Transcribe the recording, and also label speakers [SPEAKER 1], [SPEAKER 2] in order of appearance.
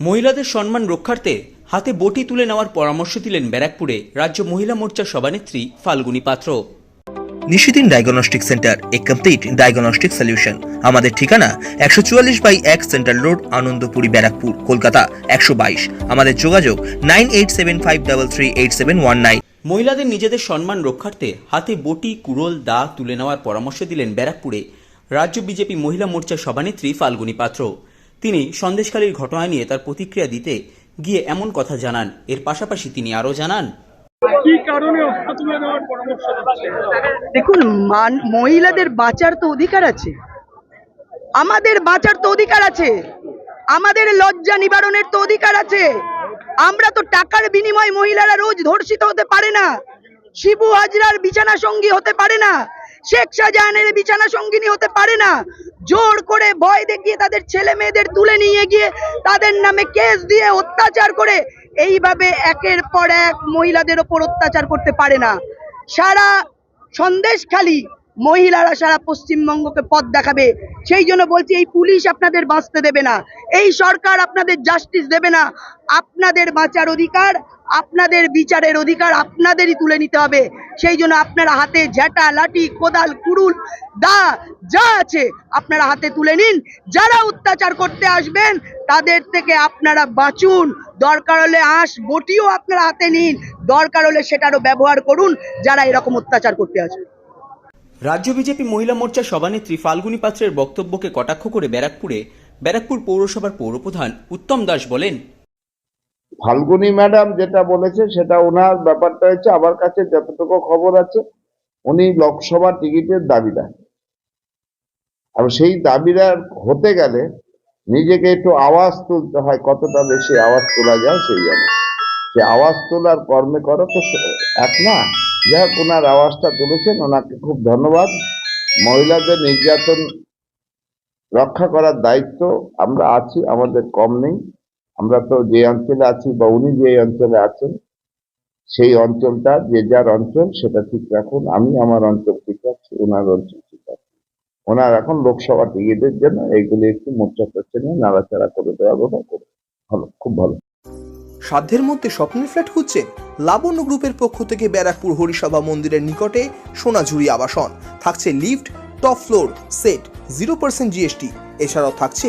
[SPEAKER 1] মহিলাদের সম্মান রক্ষার্থে হাতে বটি তুলে নেওয়ার পরামর্শ দিলেন ব্যারাকপুরে রাজ্য মহিলা মোর্চার সভানেত্রী ফাল্গুনী পাত্র।
[SPEAKER 2] নিশিদিন ডায়াগনস্টিক সেন্টার এ কমপ্লিট ডায়াগনস্টিক সলিউশন। আমাদের ঠিকানা একশো চুয়াল্লিশ বাই এক সেন্ট্রাল রোড আনন্দপুরি ব্যারাকপুর কলকাতা একশো বাইশ। আমাদের যোগাযোগ nine eight seven five double three eight seven one nine.
[SPEAKER 1] মহিলাদের নিজেদের সম্মান রক্ষার্থে হাতে বটি কুড়োল দা তুলে নেওয়ার পরামর্শ দিলেন ব্যারাকপুরে রাজ্য বিজেপি মহিলা মোর্চার সভানেত্রী ফাল্গুনী পাত্র। তিনি সন্দেশখালীর ঘটনা নিয়ে তার প্রতিক্রিয়া দিতে গিয়ে এমন কথা জানান। এর পাশাপাশি তিনি আরও জানান
[SPEAKER 3] দেখুন মান মহিলাদের বাঁচার তো অধিকার আছে। আমাদের বাঁচার তো অধিকার আছে। আমাদের লজ্জা নিবারণের তো অধিকার আছে। আমরা তো টাকার বিনিময়ে মহিলারা রোজ ধর্ষিত হতে পারে না। শিবু হাজরার বিছানা সঙ্গী হতে পারে না। শেখ শাহজাহানের বিছানা সঙ্গিনী হতে পারে না। জোর করে ভয় দেখিয়ে তাদের ছেলে মেয়েদের তুলে নিয়ে গিয়ে তাদের নামে কেস দিয়ে অত্যাচার করে, এইভাবে একের পর এক মহিলাদের ওপর অত্যাচার করতে পারে না। সারা সন্দেশখালী মহিলারা সারা পশ্চিমবঙ্গকে পথ দেখাবে। সেই জন্য বলছি, এই পুলিশ আপনাদের বাঁচতে দেবে না। এই সরকার আপনাদের জাস্টিস দেবে না। আপনাদের বাঁচার অধিকার, আপনাদের বিচারের অধিকার আপনাদেরই তুলে নিতে হবে। সেই জন্য আপনারা হাতে ঝ্যাটা লাঠি, কোদাল, কুড়ুল, দা, যা আছে আপনারা হাতে তুলে নিন। যারা অত্যাচার করতে আসবেন, তাদের থেকে আপনারা বাঁচুন। দরকার হলে আঁশ বটিও আপনারা হাতে নিন। দরকার হলে সেটারও ব্যবহার করুন, যারা এরকম অত্যাচার করতে আসবে।
[SPEAKER 1] রাজ্য বিজেপি মহিলা মোর্চার সভানেত্রী ফাল্গুনী পাত্রের বক্তব্যকে কটাক্ষ করে ব্যারাকপুরে, ব্যারাকপুর পৌরসভার পৌরপ্রধান উত্তম দাস বলেন
[SPEAKER 4] ফাল্গুনী ম্যাডাম যেটা বলেছে, সেটা ওনার ব্যাপারটা হচ্ছে আমার কাছে যতটুকু খবর আছে, উনি লোকসভা টিকিটের দাবিদার। আর সেই দাবিদার হতে গেলে নিজেকে একটু আওয়াজ তুলতে হয়, কতটা বেশি আওয়াজ তোলা যায় সেই জন্য। সে আওয়াজ তোলার কর্মে করো, তো এক না, যাই হোক, ওনার আওয়াজটা তুলেছেন, ওনাকে খুব ধন্যবাদ। মহিলাদের নির্যাতন রক্ষা করার দায়িত্ব আমরা আছি, আমাদের কম নেই। আমরা তো যে অঞ্চলে আছি বা উনি যে অঞ্চলে আছেন, সেই অঞ্চলটা, যে যার অঞ্চল সেটা ঠিক রাখুন। আমি আমার অঞ্চল ঠিক রাখছি, ওনার অঞ্চল ঠিক আছে ওনার এখন লোকসভা টিকিটের জন্য এইগুলি একটু মোর্চা করছে নিয়ে নাড়াচাড়া করে দেওয়া কথা করে ভালো, খুব ভালো।
[SPEAKER 2] সাধ্যের মধ্যে স্বপ্নের ফ্ল্যাট খুঁজছেন লাবণ্য গ্রুপের পক্ষ থেকে ব্যারাকপুর হরিসভা মন্দিরের নিকটে সোনাঝুরি আবাসন। থাকছে lift, top floor, set, zero percent GST. এছাড়াও থাকছে